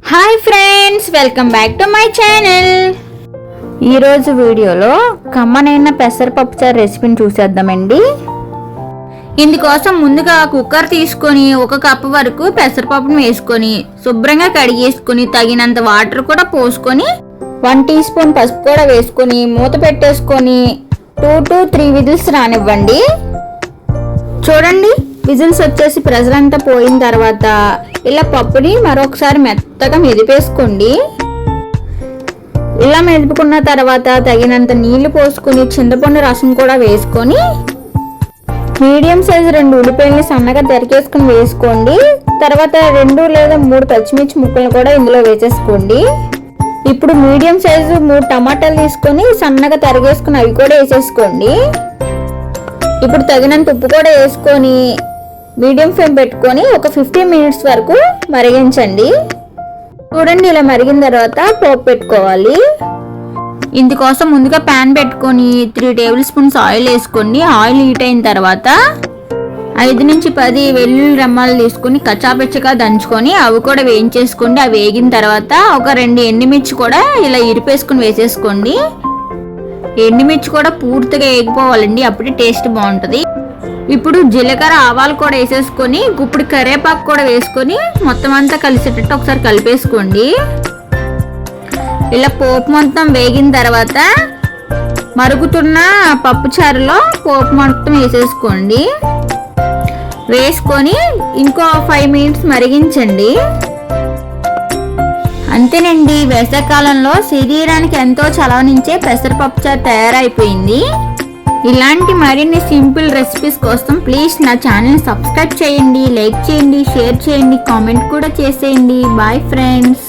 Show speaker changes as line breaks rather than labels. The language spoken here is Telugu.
Hi friends welcome back to my channel. ఈరోజు వీడియోలో కమ్మనైన పెసరపప్పు చారు రెసిపీని చూసేద్దామండి. ఇందుకోసం ముందుగా కుక్కర్ తీసుకొని ఒక కప్పు వరకు పెసరపప్పును వేసుకొని శుభ్రంగా కడిగేసుకొని తగినంత వాటర్ కూడా పోసుకొని వన్ టీ స్పూన్ పసుపు కూడా వేసుకొని మూత పెట్టేసుకొని టూ టు త్రీ విజిల్స్ రానివ్వండి. చూడండి. విజిల్స్ వచ్చేసి ప్రెజర్ అంతా పోయిన తర్వాత ఇలా పప్పుని మరొకసారి మెత్తగా మెదిపేసుకోండి. ఇలా మెదుపుకున్న తర్వాత తగినంత నీళ్ళు పోసుకుని చింతపండు రసం కూడా వేసుకొని మీడియం సైజు రెండు ఉల్లిపాయలని సన్నగా తరికేసుకుని వేసుకోండి. తర్వాత రెండు లేదా మూడు పచ్చిమిర్చి ముక్కలు కూడా ఇందులో వేసేసుకోండి. ఇప్పుడు మీడియం సైజు మూడు టమాటాలు తీసుకొని సన్నగా తరిగేసుకుని అవి కూడా వేసేసుకోండి. ఇప్పుడు తగినంత ఉప్పు కూడా వేసుకొని మీడియం ఫ్లేమ్ పెట్టుకొని ఒక ఫిఫ్టీన్ మినిట్స్ వరకు మరిగించండి. చూడండి ఇలా మరిగిన తర్వాత పోపు పెట్టుకోవాలి. ఇందుకోసం ముందుగా ప్యాన్ పెట్టుకొని త్రీ టేబుల్ స్పూన్స్ ఆయిల్ వేసుకోండి. ఆయిల్ హీట్ అయిన తర్వాత ఐదు నుంచి పది వెల్లుల్లి రెమ్మలు తీసుకొని కచ్చాపచ్చగా దంచుకొని అవి కూడా వేయించేసుకోండి. అవి వేగిన తర్వాత ఒక రెండు ఎండుమిర్చి కూడా ఇలా ఇరిపేసుకుని వేసేసుకోండి. ఎండుమిర్చి కూడా పూర్తిగా వేగిపోవాలండి. అప్పుడే టేస్ట్ బాగుంటుంది. ఇప్పుడు జీలకర్ర ఆవాలు కూడా వేసేసుకొని ఇప్పుడు కరివేపాకు కూడా వేసుకొని మొత్తం అంతా కలిసేటట్టు ఒకసారి కలిపేసుకోండి. ఇలా పోపు మొత్తం వేగిన తర్వాత మరుగుతున్న పప్పుచారులో పోపు మొత్తం వేసేసుకోండి. వేసుకొని ఇంకో ఫైవ్ మినిట్స్ మరిగించండి. అంతేనండి వేసవికాలంలో శరీరానికి ఎంతో చలవనించే పెసరపప్పు చారు తయారైపోయింది. ఇలాంటి మరిన్ని సింపుల్ రెసిపీస్ కోసం ప్లీజ్ నా ఛానల్ సబ్స్క్రైబ్ చేయండి లైక్ చేయండి షేర్ చేయండి కామెంట్ కూడా చేసేయండి. Bye friends